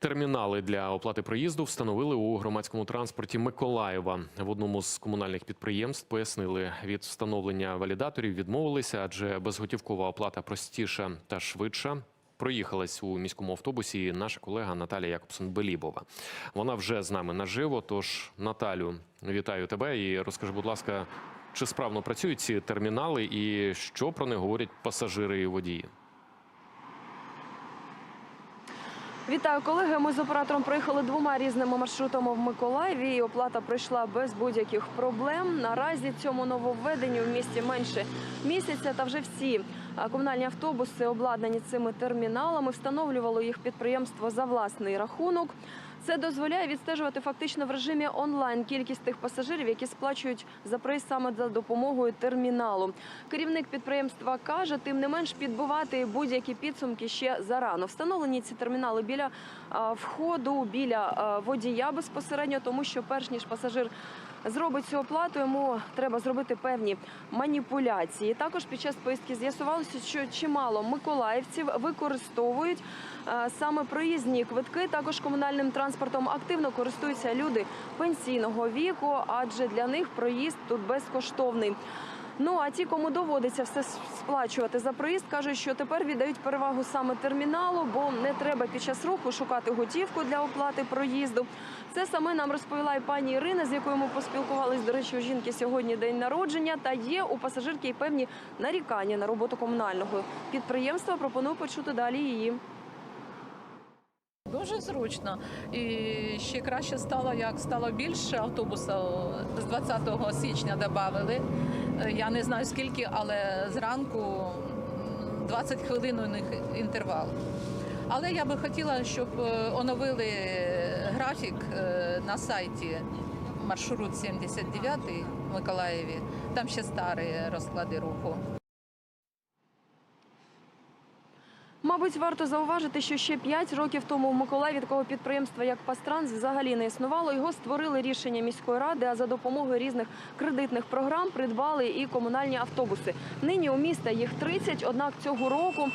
Термінали для оплати проїзду встановили у громадському транспорті Миколаєва. В одному з комунальних підприємств пояснили, від встановлення валідаторів відмовилися, адже безготівкова оплата простіша та швидша. Проїхалась у міському автобусі наша колега Наталія Якобсон-Белібова. Вона вже з нами наживо. Тож, Наталю, вітаю тебе і розкажи, будь ласка, чи справно працюють ці термінали і що про них говорять пасажири і водії? Вітаю, колеги. Ми з оператором проїхали двома різними маршрутами в Миколаєві. і Оплата пройшла без будь-яких проблем. Наразі цьому нововведенню в місті менше місяця. Та вже всі комунальні автобуси обладнані цими терміналами. Встановлювало їх підприємство за власний рахунок. Це дозволяє відстежувати фактично в режимі онлайн кількість тих пасажирів, які сплачують за проїзд саме за допомогою терміналу. Керівник підприємства каже, тим не менш підбивати будь-які підсумки ще зарано. Встановлені ці термінали біля входу, біля водія безпосередньо, тому що перш ніж пасажир зробить цю оплату, йому треба зробити певні маніпуляції. Також під час поїздки з'ясувалося, що чимало миколаївців використовують саме проїзні квитки. Також комунальним транспортом активно користуються люди пенсійного віку, адже для них проїзд тут безкоштовний. Ну а ті, кому доводиться все сплачувати за проїзд, кажуть, що тепер віддають перевагу саме терміналу, бо не треба під час руху шукати готівку для оплати проїзду. Це саме нам розповіла і пані Ірина, з якою ми поспілкувались. До речі, у жінки сьогодні день народження. Та є у пасажирки і певні нарікання на роботу комунального підприємства. Пропоную почути далі її. Дуже зручно. І ще краще стало, як стало більше автобусів з 20 січня додали. Я не знаю скільки, але зранку 20 хвилин у них інтервал. Але я би хотіла, щоб е, оновили графік е, на сайті маршрут 79 в Миколаєві. Там ще старі розклади руху. Мабуть, варто зауважити, що ще 5 років тому в Миколаєві такого підприємства, як Пастранс, взагалі не існувало. Його створили рішення міської ради, а за допомогою різних кредитних програм придбали і комунальні автобуси. Нині у міста їх 30, однак цього року.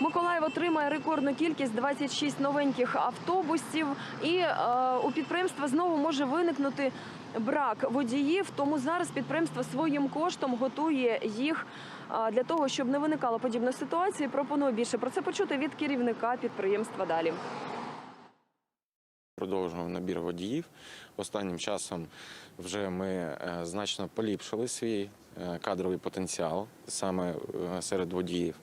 Миколаїв отримає рекордну кількість 26 новеньких автобусів, і е, у підприємства знову може виникнути брак водіїв. Тому зараз підприємство своїм коштом готує їх е, для того, щоб не виникало подібної ситуації. Пропоную більше про це почути від керівника підприємства далі. Продовжуємо набір водіїв. Останнім часом вже ми е, значно поліпшили свій е, кадровий потенціал саме серед водіїв.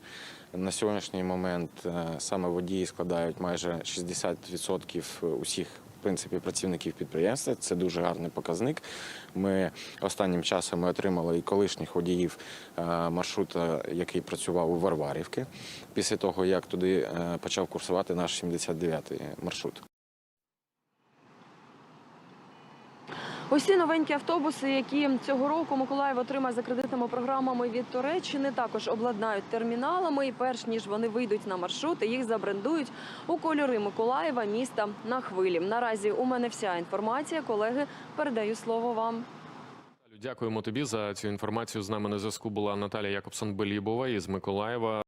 На сьогоднішній момент е, саме водії складають майже 60% усіх. В принципі, працівників підприємства це дуже гарний показник. Ми останнім часом ми отримали і колишніх водіїв е, маршрута, який працював у Варварівки, після того як туди е, почав курсувати наш 79-й маршрут. Усі новенькі автобуси, які цього року Миколаїв отримає за кредитними програмами від Туреччини, також обладнають терміналами. І перш ніж вони вийдуть на маршрути, їх забрендують у кольори Миколаєва, міста на хвилі. Наразі у мене вся інформація. Колеги, передаю слово вам. Дякуємо тобі за цю інформацію. З нами на зв'язку була Наталія Якобсон-Белібова із Миколаєва.